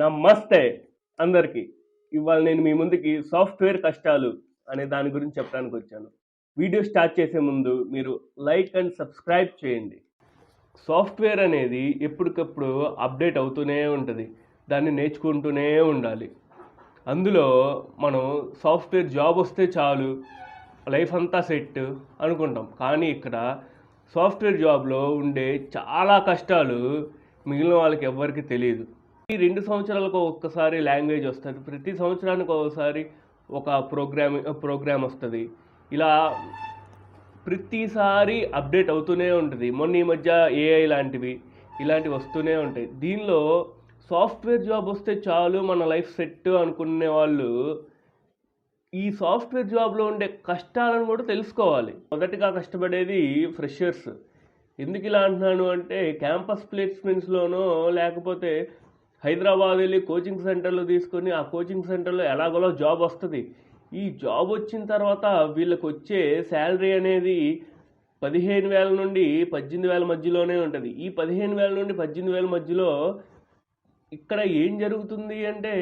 నమస్తే అందరికీ. ఇవాళ నేను మీ ముందుకి సాఫ్ట్వేర్ కష్టాలు అనే దాని గురించి చెప్పడానికి వచ్చాను. వీడియో స్టార్ట్ చేసే ముందు మీరు లైక్ అండ్ సబ్స్క్రైబ్ చేయండి. సాఫ్ట్వేర్ అనేది ఎప్పటికప్పుడు అప్డేట్ అవుతూనే ఉంటుంది. దాన్ని నేర్చుకుంటూనే ఉండాలి. అందులో మనం సాఫ్ట్వేర్ జాబ్ వస్తే చాలు లైఫ్ అంతా సెట్ అనుకుంటాం. కానీ ఇక్కడ సాఫ్ట్వేర్ జాబ్లో ఉండే చాలా కష్టాలు మిగిలిన వాళ్ళకి ఎవ్వరికి తెలియదు. ఈ రెండు సంవత్సరాలకు ఒక్కసారి లాంగ్వేజ్ వస్తుంది. ప్రతి సంవత్సరానికి ఒకసారి ఒక ప్రోగ్రామ్ ప్రోగ్రామ్ వస్తుంది. ఇలా ప్రతిసారి అప్డేట్ అవుతూనే ఉంటుంది. మొన్న ఈ మధ్య ఏఐ లాంటివి ఇలాంటివి వస్తూనే ఉంటాయి. దీనిలో సాఫ్ట్వేర్ జాబ్ వస్తే చాలు మన లైఫ్ సెట్ అనుకునే వాళ్ళు ఈ సాఫ్ట్వేర్ జాబ్లో ఉండే కష్టాలను కూడా తెలుసుకోవాలి. మొదటిగా కష్టపడేది ఫ్రెషర్స్. ఎందుకు ఇలా అంటున్నాను అంటే క్యాంపస్ ప్లేస్మెంట్స్లోనో లేకపోతే హైదరాబాద్ వెళ్ళి కోచింగ్ సెంటర్లో తీసుకొని ఆ కోచింగ్ సెంటర్లో ఎలాగోలా జాబ్ వస్తుంది. ఈ జాబ్ వచ్చిన తర్వాత వీళ్ళకి వచ్చే శాలరీ అనేది పదిహేను వేల నుండి పద్దెనిమిది వేల మధ్యలోనే ఉంటుంది. ఈ పదిహేను వేల నుండి పద్దెనిమిది వేల మధ్యలో ఇక్కడ ఏం జరుగుతుంది అంటే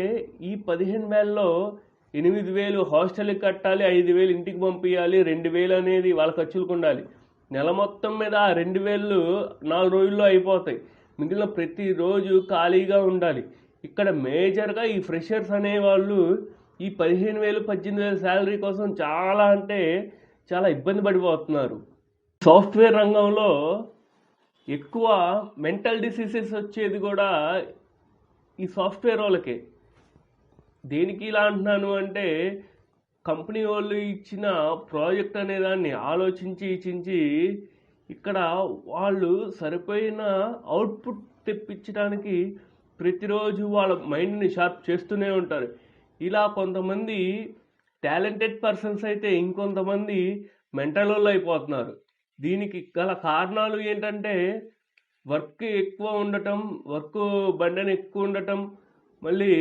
ఈ పదిహేను వేలలో ఎనిమిది వేలు హాస్టల్కి కట్టాలి ఐదు వేలు ఇంటికి పంపించాలి రెండు వేలు అనేది వాళ్ళ ఖర్చులకు ఉండాలి. నెల మొత్తం మీద ఆ రెండు వేలు నాలుగు రోజుల్లో అయిపోతాయి. మిగిలిన ప్రతిరోజు ఖాళీగా ఉండాలి. ఇక్కడ మేజర్గా ఈ ఫ్రెషర్స్ అనేవాళ్ళు ఈ పదిహేను వేలు పద్దెనిమిది వేలు శాలరీ కోసం చాలా అంటే చాలా ఇబ్బంది పడిపోతున్నారు. సాఫ్ట్వేర్ రంగంలో ఎక్కువ మెంటల్ డిసీజెస్ వచ్చేది కూడా ఈ సాఫ్ట్వేర్ వాళ్ళకే. దేనికి ఇలా అంటున్నాను అంటే కంపెనీ వాళ్ళు ఇచ్చిన ప్రాజెక్ట్ అనే దాన్ని ఆలోచించి ఇచ్చించి ఇక్కడ వాళ్ళు సరిపోయిన అవుట్పుట్ తెప్పించడానికి ప్రతిరోజు వాళ్ళ మైండ్ని షార్ప్ చేస్తూనే ఉంటారు. ఇలా కొంతమంది టాలెంటెడ్ పర్సన్స్ అయితే ఇంకొంతమంది మెంటల్ వాళ్ళు అయిపోతున్నారు. దీనికి గల కారణాలు ఏంటంటే వర్క్ ఎక్కువ ఉండటం వర్క్ బండని ఎక్కువ ఉండటం మళ్ళీ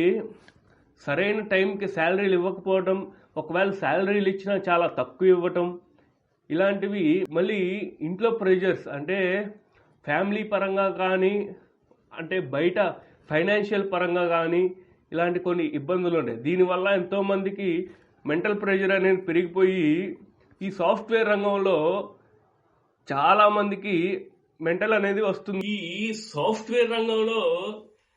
సరైన టైంకి శాలరీలు ఇవ్వకపోవటం ఒకవేళ శాలరీలు ఇచ్చినా చాలా తక్కువ ఇవ్వటం ఇలాంటివి మళ్ళీ ఇంట్లో ప్రెజర్స్ అంటే ఫ్యామిలీ పరంగా కానీ అంటే బయట ఫైనాన్షియల్ పరంగా కానీ ఇలాంటి కొన్ని ఇబ్బందులు ఉన్నాయి. దీనివల్ల ఎంతోమందికి మెంటల్ ప్రెషర్ అనేది పెరిగిపోయి ఈ సాఫ్ట్వేర్ రంగంలో చాలామందికి మెంటల్ అనేది వస్తుంది. ఈ సాఫ్ట్వేర్ రంగంలో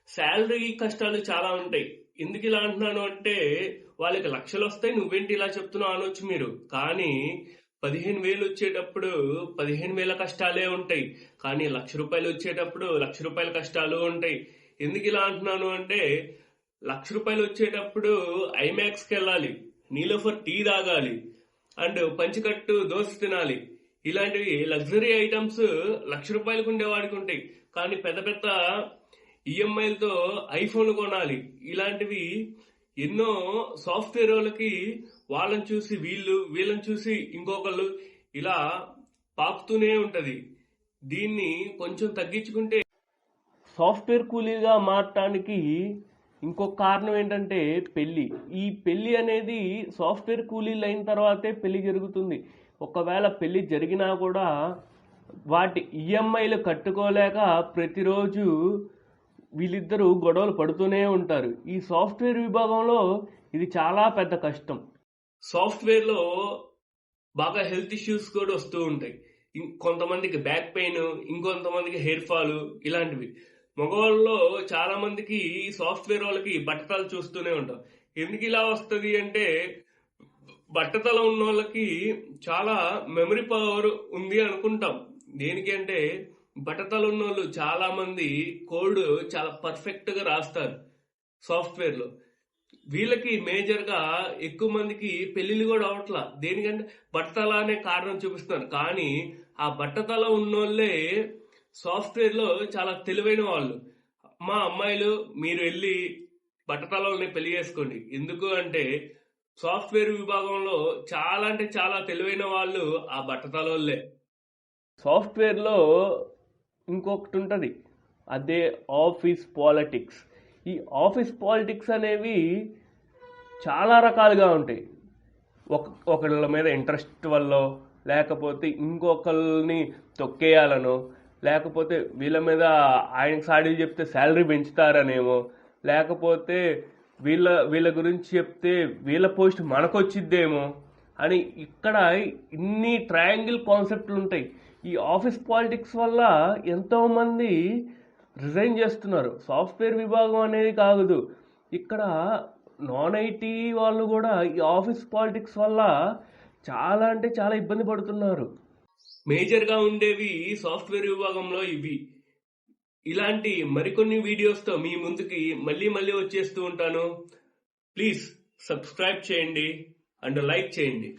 శాలరీ కష్టాలు చాలా ఉంటాయి. ఎందుకు ఇలా అంటున్నాను అంటే వాళ్ళకి లక్షలు వస్తాయి నువ్వేంటి ఇలా చెప్తున్నావు అనొచ్చు మీరు. కానీ పదిహేను వేలు వచ్చేటప్పుడు పదిహేను వేల కష్టాలే ఉంటాయి. కానీ లక్ష రూపాయలు వచ్చేటప్పుడు లక్ష రూపాయల కష్టాలు ఉంటాయి. ఎందుకు ఇలా అంటున్నాను అంటే లక్ష రూపాయలు వచ్చేటప్పుడు ఐమాక్స్కి వెళ్ళాలి నీలోఫర్ టీ తాగాలి అండ్ పంచికట్టు దోశ తినాలి. ఇలాంటివి లగ్జరీ ఐటమ్స్ లక్ష రూపాయలకు ఉండేవాడికి ఉంటాయి. కానీ పెద్ద పెద్ద ఈఎంఐలతో ఐఫోన్ కొనాలి. ఇలాంటివి ఎన్నో సాఫ్ట్వేర్ వాళ్ళకి వాళ్ళని చూసి వీళ్ళు వీళ్ళని చూసి ఇంకొకళ్ళు ఇలా పాకుతూనే ఉంటది. దీన్ని కొంచెం తగ్గించుకుంటే సాఫ్ట్వేర్ కూలీగా మారటానికి ఇంకొక కారణం ఏంటంటే పెళ్ళి ఈ పెళ్ళి అనేది సాఫ్ట్వేర్ కూలీలు అయిన తర్వాతే పెళ్ళి జరుగుతుంది. ఒకవేళ పెళ్ళి జరిగినా కూడా వాటి ఈఎంఐలు కట్టుకోలేక ప్రతిరోజు వీళ్ళిద్దరూ గొడవలు పడుతూనే ఉంటారు. ఈ సాఫ్ట్వేర్ విభాగంలో ఇది చాలా పెద్ద కష్టం. సాఫ్ట్వేర్లో బాగా హెల్త్ ఇష్యూస్ కూడా వస్తూ ఉంటాయి. ఇం- కొంతమందికి బ్యాక్ పెయిన్ ఇంకొంతమందికి హెయిర్ ఫాల్ ఇలాంటివి. మగవాళ్ళలో చాలా మందికి సాఫ్ట్వేర్ వాళ్ళకి బట్టతలు చూస్తూనే ఉంటాం. ఎందుకు ఇలా వస్తుంది అంటే బట్టతల ఉన్న వాళ్ళకి చాలా మెమరీ పవర్ ఉంది అనుకుంటాం. దేనికి అంటే బట్టతల ఉన్న వాళ్ళు చాలా మంది కోడ్ చాలా పర్ఫెక్ట్గా రాస్తారు సాఫ్ట్వేర్లో వీళ్ళకి మేజర్గా ఎక్కువ మందికి పెళ్ళిళ్ళు కూడా అవట్లా దేనికంటే బట్టతల అనే కారణం చూపిస్తున్నారు. కానీ ఆ బట్టతల ఉన్నోళ్ళే సాఫ్ట్వేర్లో చాలా తెలివైన వాళ్ళు. మా అమ్మాయిలు మీరు వెళ్ళి బట్టతలని పెళ్ళి చేసుకోండి. ఎందుకు అంటే సాఫ్ట్వేర్ విభాగంలో చాలా అంటే చాలా తెలివైన వాళ్ళు ఆ బట్టతలోళ్ళే సాఫ్ట్వేర్లో ఇంకొకటి ఉంటుంది అదే ఆఫీస్ పాలిటిక్స్. ఈ ఆఫీస్ పాలిటిక్స్ అనేవి చాలా రకాలుగా ఉంటాయి. ఒక ఒకళ్ళ మీద ఇంట్రెస్ట్ వల్ల లేకపోతే ఇంకొకరిని తొక్కేయాలనో లేకపోతే వీళ్ళ మీద ఆయనకి సాడీలు చెప్తే శాలరీ పెంచుతారనేమో లేకపోతే వీళ్ళ వీళ్ళ గురించి చెప్తే వీళ్ళ పోస్ట్ మనకొచ్చిద్దేమో అని ఇక్కడ ఇన్ని ట్రయాంగిల్ కాన్సెప్ట్లు ఉంటాయి. ఈ ఆఫీస్ పాలిటిక్స్ వల్ల ఎంతోమంది రిజైన్ చేస్తున్నారు. సాఫ్ట్వేర్ విభాగం అనేది కాదు. ఇక్కడ నాన్ ఐటీ వాళ్ళు కూడా ఈ ఆఫీస్ పాలిటిక్స్ వల్ల చాలా అంటే చాలా ఇబ్బంది పడుతున్నారు. మేజర్గా ఉండేవి సాఫ్ట్వేర్ విభాగంలో ఇవి. ఇలాంటి మరికొన్ని వీడియోస్తో మీ ముందుకి మళ్ళీ మళ్ళీ వచ్చేస్తూ ఉంటాను. ప్లీజ్ సబ్స్క్రైబ్ చేయండి. అండ్ లైక్ చేయండి.